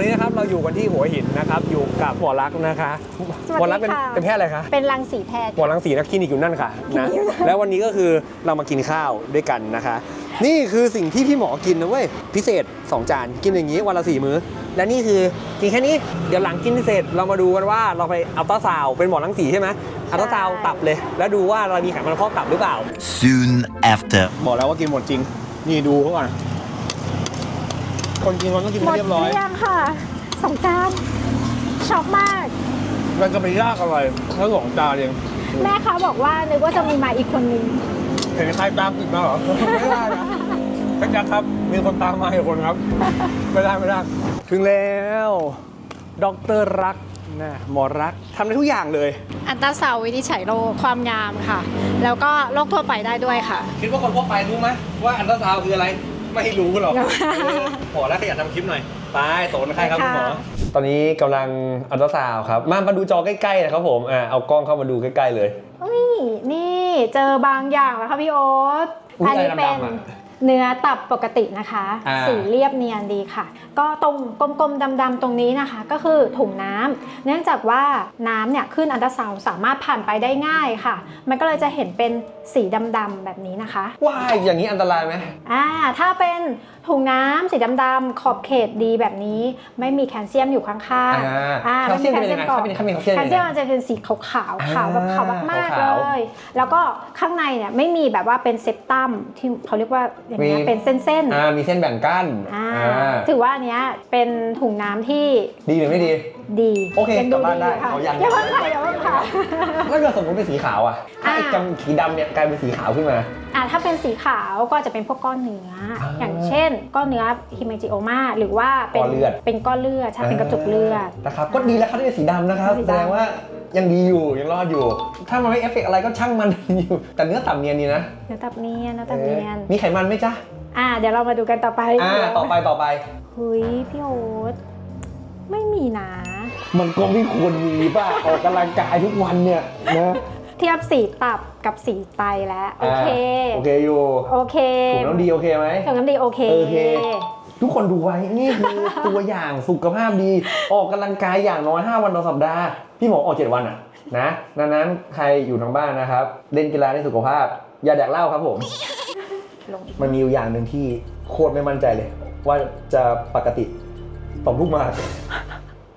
วันนี้นะครับเราอยู่กันที่หัวหินนะครับอยู่กับหมอรักษณ์นะคะสวัสดีหมอรักษณ์เป็นค่ะเป็นแพทย์อะไรคะเป็นรังสีแพทย์ หมอรังสีนักคลินิกอยู่นั่นค่ะนะอยู่นั่น แล้ววันนี้ก็คือเรามากินข้าวด้วยกันนะคะ นี่คือสิ่งที่พี่หมอกินนะเว้ยพิเศษ 2 จานกินอย่างนี้วันละสี่มื้อ และนี่คือกินแค่นี้เดี๋ยวหลังกินพิเศษเรามาดูกันว่าเราไปอัลตราซาวด์เป็นหมอรังสีใช่ไหมอัลตราซาวด์ตับเลย แล้วดูว่าเรามีไขมันพอกตับหรือเปล่า Soon after. บอกแล้วว่ากินหมดจริง นี่ดูเขาก่อน คนกินมันต้องกินหมให้ดเรียบร้อยเรียงค่ะสองจานช็อกมาก มันจะไปยากอะไรแค่สองจานเองแม่ค้าบอกว่านึกว่าจะมีมาอีกคนนึง เห็นใครตามติดมาเหรอ ไม่ได้นะพี่แจ็คครับ มีคนตามมาอีกคนครับ ไม่ได้ไม่ได้ ถึงแล้วด็อกเตอร์รักนะหมอรักทำได้ทุกอย่างเลย อันตราซาวด์วินิจฉัยโรคความงามค่ะ แล้วก็โรคทั่วไปได้ด้วยค่ะ คิดว่าคนทั่วไปรู้ไหมว่าอันตราซาวด์คืออะไร ไม่รู้หรอกเนอะเออหมอรักขยันทำคลิปหน่อยไปโตนใครครับคุณหมอ ค่ะ ตอนนี้กำลังอันตราซาวด์ครับ มามาดูจอใกล้ๆนะครับผมอ่าเอากล้องเข้ามาดูใกล้ๆเลย อุ้ยนี่เจอบางอย่างแล้วค่ะพี่โอ๊ตอุ๊ยอันนี้อะไรเป็นดำๆอะ เนื้อตับปกตินะคะ อ่า สีเรียบเนียนดีค่ะ ก็ตรงกลมๆดำๆตรงนี้นะคะ ก็คือถุงน้ำเนื่องจากว่าน้ำเนี่ยขึ้นอันตราซาวด์สามารถผ่านไปได้ง่ายค่ะ มันก็เลยจะเห็นเป็นสีดำๆแบบนี้นะคะ ว้ายอย่างนี้อันตรายไหม อ่าถ้าเป็นถุงน้ำสีดำๆขอบเขตดีแบบนี้ ไม่มีแคลเซียมอยู่ข้างอ่าๆอ่าแคลเซียมเป็นยังไงก่อถ้าเป็นถ้ามีแคลเซียมแคเป็นลยังไงเซียมมันจะเป็นสีขาวๆขาวแบบขาวมากๆขาวๆ เลย แล้วก็ข้างในเนี่ยไม่มีแบบว่าเป็นเซปตัมที่เขาเรียกว่าอย่างเงี้ยมี เป็นเส้นอ่ามีเส้นแบ่งกั้นๆอ่าอ่าถือว่าอันเนี้ยเป็นถุงน้ำที่ดีหรือไม่ดี ดีโอเคยังกลับบ้านได้ค่ะเอายัง อย่าเพิ่งค่ะอย่าเพิ่งค่ะ ถ้าเกิดสมมติเป็นสีขาวอะถ้าไอ้อ่ากำสีดำเนี่ยกลายเป็นสีขาวขึ้นมา อ่าถ้าเป็นสีขาวก็จะเป็นพวกก้อนเนื้ออาอย่างเช่น ก้อนเนื้อฮิเมจิโอมาหรือว่าเป็นก้อนเลือด เป็นก้อนเลือดใช่เป็นกระจุกเลือด นะครับก็ดีแล้วครับที่เป็นสีดำนะครับสีดำ แสดงว่ายังดีอยู่ยังรอดอยู่ ถ้ามันไม่เอฟเฟกต์อะไรก็ช่างมัน อยู่แต่เนื้อต่ำเนียนดีนะเนื้อตับเนียนเนื้อตับเนียนเออมีไขมันไหมจ๊ะอ่าเดี๋ยวเรามาดูกันต่อไปอ่าต่อไปต่อไป เฮ้ยพี่โอ๊ตไม่มีนะ มันก็ไม่ควรมีป่ะออกกำลังกายทุกวันเนี่ยนะเทียบสีตับกับสีไตแล้วโอเคาโอเคอยู่โอเคถุงน้ำดีโอเคไหมถุงน้ำดีโอเคโอเค ทุกคนดูไว้นี่คือตัวอย่างสุขภาพดี ออกกำลังกายอย่างน้อย 5 วันต่อสัปดาห์พี่หมอออก 7 วันอะนะดังนั้นใครอยู่ทางบ้านนะครับ เล่นกีฬาในสุขภาพ อย่าแดกเหล้าครับผมลงอีกมันมีอยู่อย่างหนึ่งที่โคตรไม่มั่นใจเลย ว่าจะปกติต่อมลูกหมาก